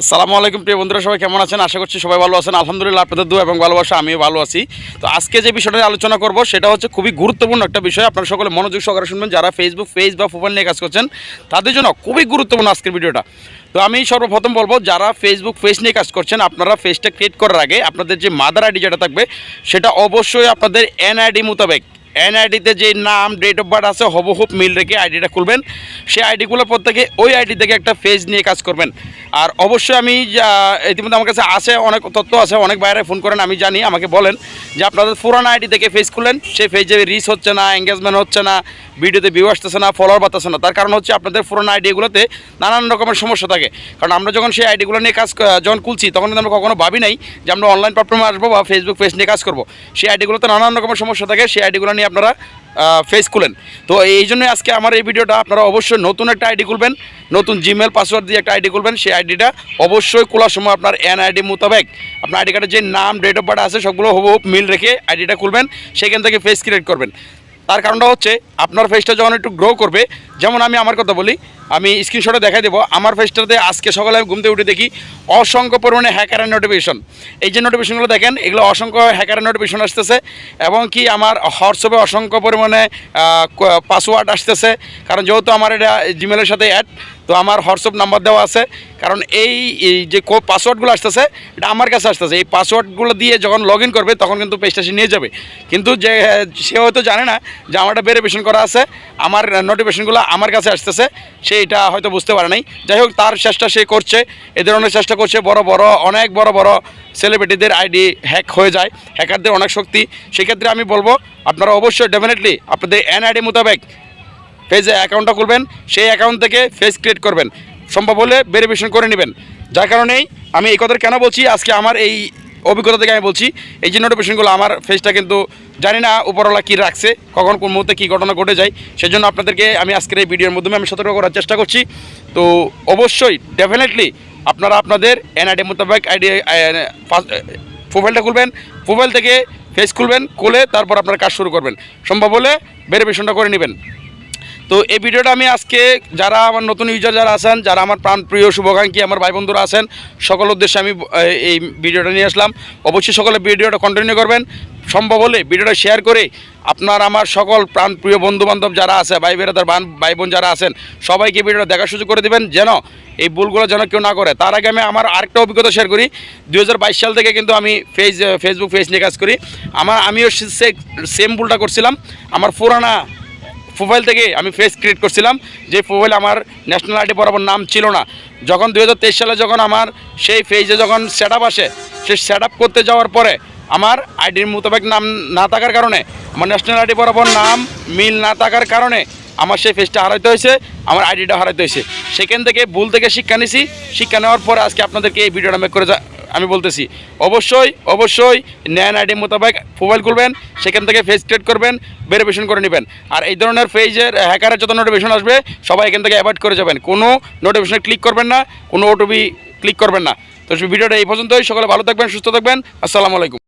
আসসালামু আলাইকুম প্রিয় বন্ধুরা, সবাই কেমন আছেন? আশা করছি সবাই ভালো আছেন। আলহামদুলিল্লাহ আপনাদের দু এবং ভালোবাসা আমিও ভালো আছি। তো আজকে যে বিষয়টা আলোচনা করব, সেটা হচ্ছে খুবই গুরুত্বপূর্ণ একটা বিষয়। আপনারা সকলে মনোযোগ সহকারে শুনবেন, যারা ফেসবুক পেজ বা প্রোফাইল নিয়ে কাজ করছেন, তাদের জন্য খুবই গুরুত্বপূর্ণ আজকের ভিডিওটা। তো আমি সর্বপ্রথম বলব, যারা ফেসবুক পেজ নিয়ে কাজ করছেন, আপনারা পেজটা ক্রিয়েট করার আগে আপনাদের যে মাদার আইডি যেটা থাকবে, সেটা অবশ্যই আপনাদের এনআইডি মোতাবেক এনআইডিতে যে নাম ডেট অফ বার্থ আছে হবহুব মিল রেখে আইডিটা খুলবেন। সেই আইডিগুলো প্রত্যেকে ওই আইডি থেকে একটা পেজ নিয়ে কাজ করবেন। আর অবশ্যই আমি ইতিমধ্যে আমার কাছে আছে, অনেক তথ্য আছে, অনেক বাইরে ফোন করেন, আমি জানি, আমাকে বলেন যে আপনাদের পুরানো আইডি থেকে ফেস খুলেন, সেই পেজে রিচ হচ্ছে না এঙ্গেজমেন্ট হচ্ছে না, ভিডিওতে ভিউ আসতেছে না ফলোয়ার বাড়তেছে না। তার কারণ হচ্ছে আপনাদের পুরোনো আইডিগুলোতে নানান রকমের সমস্যা থাকে। কারণ আমরা যখন সেই আইডিগুলো নিয়ে কাজ যখন খুলছি, তখন কিন্তু আমরা কখনো ভাবি নাই যে আমরা অনলাইন প্ল্যাটফর্মে আসব বা ফেসবুক পেজ নিয়ে কাজ করব। সেই আইডিগুলোতে নানান রকমের সমস্যা থাকে, সেই আইডিগুলো নিয়ে আপনারা ফেস খুলেন। তো এই জন্যই আজকে আমার এই ভিডিওটা, আপনারা অবশ্যই নতুন একটা আইডি খুলবেন, নতুন জিমেল পাসওয়ার্ড দিয়ে একটা আইডি খুলবেন, সেই আইডিটা অবশ্যই খোলার সময় আপনার এন আইডি মোতাবেক, আপনার আইডি কার্ডের যে নাম ডেট অফ বার্থ আছে, সবগুলো হুবহুব মিল রেখে আইডিটা খুলবেন, সেখান থেকে ফেস ক্রিয়েট করবেন। তার কারণটা হচ্ছে, আপনার ফেসটা যখন একটু গ্রো করবে যেমন আমি আমার কথা বলি, আমি স্ক্রিনশটে দেখাই দেবো। আমার ফেসটাতে আজকে সকালে আমি ঘুমতে উঠে দেখি অসংখ্য পরিমাণে হ্যাকারের নোটিফিকেশন এই যে নোটিফিকেশনগুলো দেখেন, এগুলো অসংখ্য হ্যাকারের নোটিফিকেশন আসতেছে এবং কি আমার হোয়াটসঅ্যাপে অসংখ্য পরিমাণে পাসওয়ার্ড আসতেছে। কারণ যেহেতু আমার এটা জিমেলের সাথে অ্যাড তো আমার হোয়াটসঅ্যাপ নাম্বার দেওয়া আছে। কারণ এই যে পাসওয়ার্ডগুলো আসতেছে, এটা আমার কাছে আসতেছে। এই পাসওয়ার্ডগুলো দিয়ে যখন লগ করবে, তখন কিন্তু পেজটা সে নিয়ে যাবে। কিন্তু যে, সে হয়তো জানে না যে আমার আমারটা ভেরিফিকেশন করা আছে। আমার নোটিফিকেশনগুলো আমার কাছে আসতেছে, সে এটা হয়তো বুঝতে পারে নাই। যাই হোক, তার চেষ্টা সে করছে, এ ধরনের চেষ্টা করছে। বড় বড়, অনেক বড় বড় সেলিব্রিটিদের আইডি হ্যাক হয়ে যায় হ্যাকারদের অনেক শক্তি। সেক্ষেত্রে আমি বলব, আপনারা অবশ্যই ডেফিনেটলি আপনাদের এনআইডি মোতাবেক পেজে অ্যাকাউন্টটা খুলবেন। সেই অ্যাকাউন্ট থেকে ফেস ক্রিয়েট করবেন। সম্ভব হলে ভেরিফিকেশন করে নেবেন। যার কারণেই আমি এই কথা কেন বলছি? আজকে আমার এই অভিজ্ঞতা থেকে আমি বলছি, এই যে নোটিফিকেশনগুলো আমার ফেসটা কিন্তু জানি না উপরওয়ালা কী রাখছে, কখন কোন মুহূর্তে কী ঘটনা ঘটে যায়, সেজন্য আপনাদেরকে আমি আজকের এই ভিডিওর মাধ্যমে আমি সতর্ক করার চেষ্টা করছি। তো অবশ্যই ডেফিনেটলি আপনারা আপনাদের এনআইডি মোতাবেক আইডি প্রোফাইলটা খুলবেন প্রোফাইল থেকে ফেস খুলবেন, খুলে তারপর আপনার কাজ শুরু করবেন। সম্ভব হলে ভেরিফিকেশনটা করে নেবেন। তো এই ভিডিওটা আমি আজকে যারা আমার নতুন ইউজার যারা আছেন, যারা আমার প্রাণপ্রিয় শুভাকাঙ্ক্ষী, আমার ভাই বন্ধুরা আছেন, সকল উদ্দেশ্যে আমি এই ভিডিওটা নিয়ে আসলাম। অবশ্যই সকলে ভিডিওটা কন্টিনিউ করবেন। সম্ভব হলে ভিডিওটা শেয়ার করে আপনার আমার সকল প্রাণ প্রাণপ্রিয় বন্ধুবান্ধব যারা আছে, ভাই বেরাদার ভাই বোন যারা আছেন, সবাইকে ভিডিওটা দেখার সুযোগ করে দেবেন, যেন এই ভুলগুলো যেন কেউ না করে। তার আগে আমি আমার আরেকটা অভিজ্ঞতা শেয়ার করি। দু হাজার বাইশ সাল থেকে কিন্তু আমি ফেস ফেসবুক পেজ নিয়ে কাজ করি। আমার, আমিও সেম ভুলটা করছিলাম। আমার পুরানা প্রোফাইল থেকে আমি ফেস ক্রিয়েট করছিলাম। যে প্রোফাইল আমার ন্যাশনাল আইডি বরাবর নাম ছিল না। যখন দুহাজার তেইশ সালে যখন আমার সেই পেজে যখন সেট আসে, সেই সেট করতে যাওয়ার পরে আমার আইডির মোতাবেক নাম না থাকার কারণে, আমার ন্যাশনাল আইডি বরাবর নাম মিল না থাকার কারণে আমার সেই ফেসটা হারাইতে হয়েছে, আমার আইডিটা হারাইতে হয়েছে। সেখান থেকে ভুল থেকে শিক্ষা নিছি। শিক্ষা নেওয়ার পরে আজকে আপনাদেরকে এই ভিডিওটা মেক করে আমি বলতেছি, অবশ্যই অবশ্যই ন্যান আইডি মোতাবেক মোবাইল খুলবেন, সেখান থেকে ফেস ক্রিয়েট করবেন ভেরিফিকেশন করে নেবেন। আর এই ধরনের ফেজের হ্যাকারের যত নোটিফিকেশন আসবে, সবাই এখান থেকে অ্যাভয়েড করে যাবেন। কোনো নোটিফিকেশন ক্লিক করবেন না, কোনো ওটিপি ক্লিক করবেন না। তো ভিডিওটা এই পর্যন্তই, সকলে ভালো থাকবেন, সুস্থ থাকবেন, আসসালামু আলাইকুম।